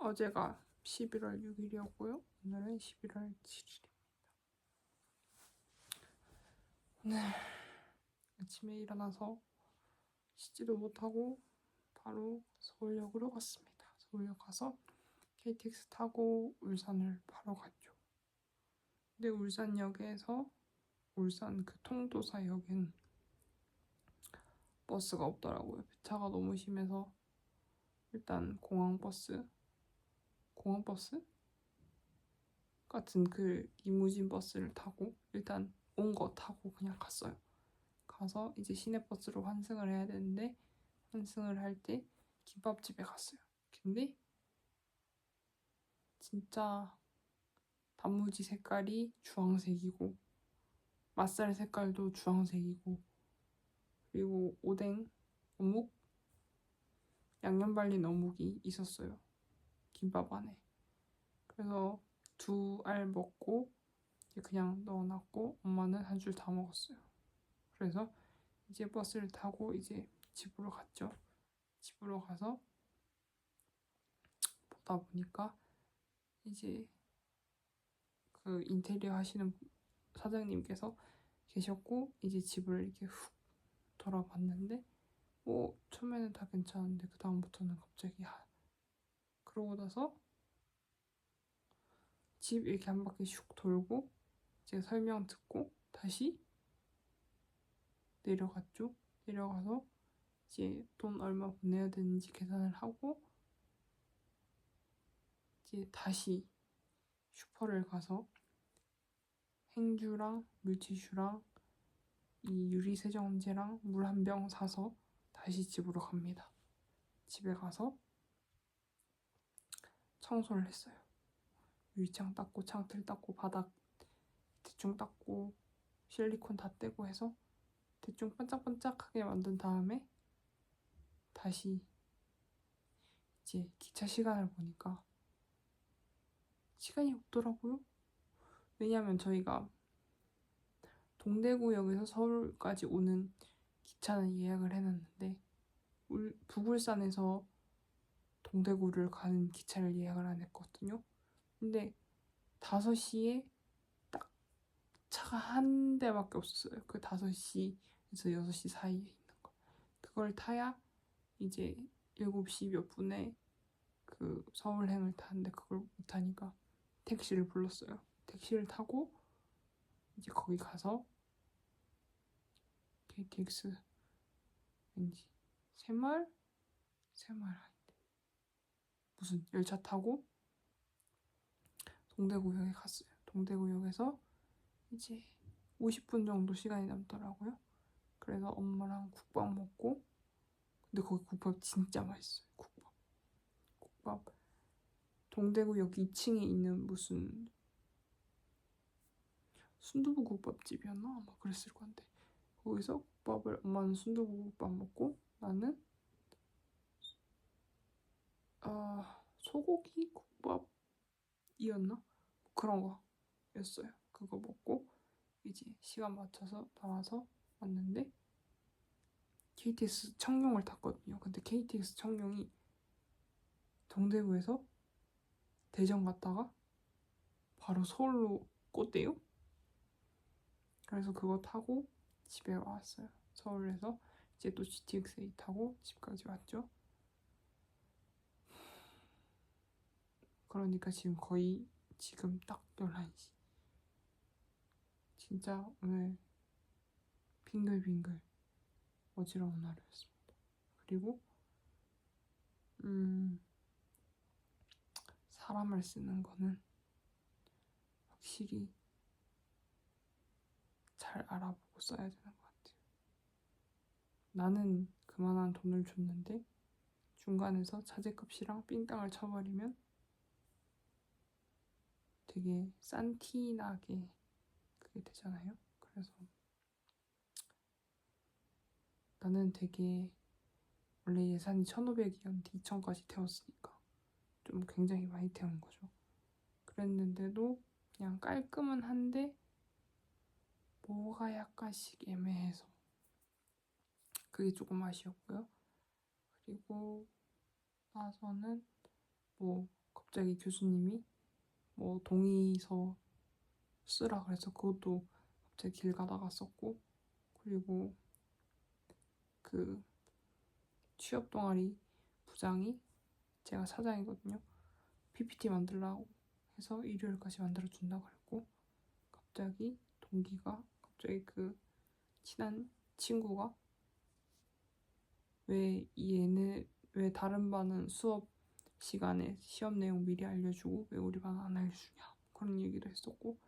어제가 11월 6일이었고요. 오늘은 11월 7일입니다. 오늘 아침에 일어나서 씻지도 못하고 바로 서울역으로 갔습니다. 서울역 가서 KTX 타고 울산을 바로 갔죠. 근데 울산역에서 울산 그 통도사역엔 버스가 없더라고요. 배차가 너무 심해서 일단 공항버스 공항버스 같은 그 리무진 버스를 타고 일단 온 거 타고 그냥 갔어요. 가서 이제 시내버스로 환승을 해야 되는데 환승을 할 때 김밥집에 갔어요. 근데 진짜 단무지 색깔이 주황색이고 맛살 색깔도 주황색이고 그리고 오뎅, 어묵, 양념 발린 어묵이 있었어요. 김밥 안에. 그래서 두 알 먹고 그냥 넣어놨고 엄마는 한 줄 다 먹었어요. 그래서 이제 버스를 타고 이제 집으로 갔죠. 집으로 가서 보다 보니까 이제 그 인테리어 하시는 사장님께서 계셨고 이제 집을 이렇게 훅 돌아봤는데 뭐 처음에는 다 괜찮은데 그 다음부터는 갑자기 하... 그러고 나서 집 이렇게 한 바퀴 슉 돌고 이제 설명 듣고 다시 내려갔죠. 내려가서 이제 돈 얼마 보내야 되는지 계산을 하고 이제 다시 슈퍼를 가서 행주랑 물티슈랑 이 유리 세정제랑 물 한 병 사서 다시 집으로 갑니다. 집에 가서 청소를 했어요. 유리창 닦고 창틀 닦고 바닥 대충 닦고 실리콘 다 떼고 해서 대충 반짝반짝하게 만든 다음에 다시 이제 기차 시간을 보니까 시간이 없더라고요. 왜냐면 저희가 동대구역에서 서울까지 오는 기차는 예약을 해놨는데 울, 북울산에서 동대구를 가는 기차를 예약을 안 했거든요. 근데 5시에 딱 차가 한 대밖에 없었어요. 그 5시에서 6시 사이에 있는 거. 그걸 타야 이제 7시 몇 분에 그 서울행을 타는데 그걸 못 타니까 택시를 불렀어요. 택시를 타고 이제 거기 가서 KTX 왠지 새마을 새마을 아닌데 무슨 열차 타고 동대구역에 갔어요. 동대구역에서 이제 50분 정도 시간이 남더라고요. 그래서 엄마랑 국밥 먹고 근데 거기 국밥 진짜 맛있어요. 국밥. 국밥. 동대구역 2층에 있는 무슨 순두부 국밥집이었나? 아마 그랬을 건데 거기서 국밥을 엄마는 순두부 국밥 먹고 나는 아 소고기 국밥이었나? 그런 거였어요. 그거 먹고 이제 시간 맞춰서 나와서 왔는데 KTX 청룡을 탔거든요. 근데 KTX 청룡이 동대구에서 대전 갔다가 바로 서울로 꽂대요. 그래서 그거 타고 집에 왔어요. 서울에서 이제 또 GTX-A 타고 집까지 왔죠. 그러니까 지금 거의 지금 딱 11시. 진짜 오늘 빙글빙글 어지러운 하루였습니다. 그리고 음 사람을 쓰는 거는 확실히 잘 알아보고 써야 되는 것 같아요. 나는 그만한 돈을 줬는데 중간에서 차제값이랑 삥땅을 쳐버리면 되게 싼티 나게 그게 되잖아요. 그래서 나는 되게 원래 예산이 1,500이었는데 2,000까지 태웠으니까 좀 굉장히 많이 태운 거죠. 그랬는데도 그냥 깔끔은 한데 뭐가 약간씩 애매해서 그게 조금 아쉬웠고요. 그리고 나서는 뭐 갑자기 교수님이 뭐 동의서 쓰라 그래서 그것도 갑자기 길 가다가 썼고 그리고 그 취업 동아리 부장이 제가 사장이거든요. PPT 만들라고 해서 일요일까지 만들어 준다 그랬고 갑자기 동기가 갑자기 그 친한 친구가 왜 얘네 왜 다른 반은 수업 시간에 시험 내용 미리 알려주고 왜 우리 반은 안 알려주냐 그런 얘기를 했었고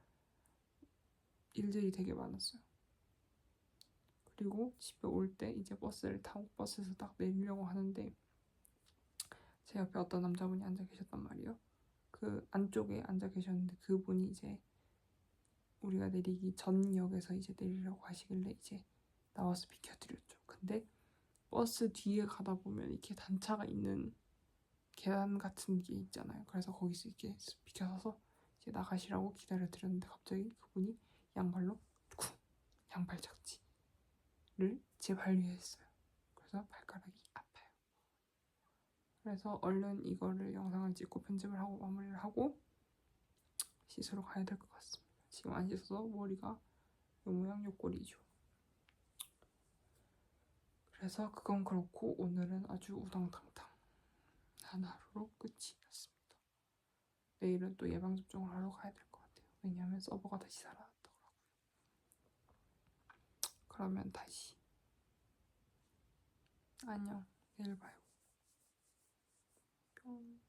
일들이 되게 많았어요. 그리고 집에 올 때 이제 버스를 타고 버스에서 딱 내리려고 하는데 제 옆에 어떤 남자분이 앉아 계셨단 말이에요. 그 안쪽에 앉아 계셨는데 그분이 이제 우리가 내리기 전 역에서 이제 내리려고 하시길래 이제 나와서 비켜드렸죠. 근데 버스 뒤에 가다 보면 이렇게 단차가 있는 계단 같은 게 있잖아요. 그래서 거기서 이렇게 비켜서서 이제 나가시라고 기다려드렸는데 갑자기 그분이 양발로 쿵 양발 착지를 제 발 위에 했어요. 그래서 발가락이 아파요. 그래서 얼른 이거를 영상을 찍고 편집을 하고 마무리를 하고 씻으러 가야 될 것 같습니다. 지금 안 씻어서 머리가 요 모양 요 꼴이죠. 그래서 그건 그렇고 오늘은 아주 우당탕탕 한 하루로 끝이 났습니다. 내일은 또 예방접종을 하러 가야 될 것 같아요. 왜냐하면 서버가 다시 살아났더라고요. 그러면 다시 안녕 내일 봐요. 뿅.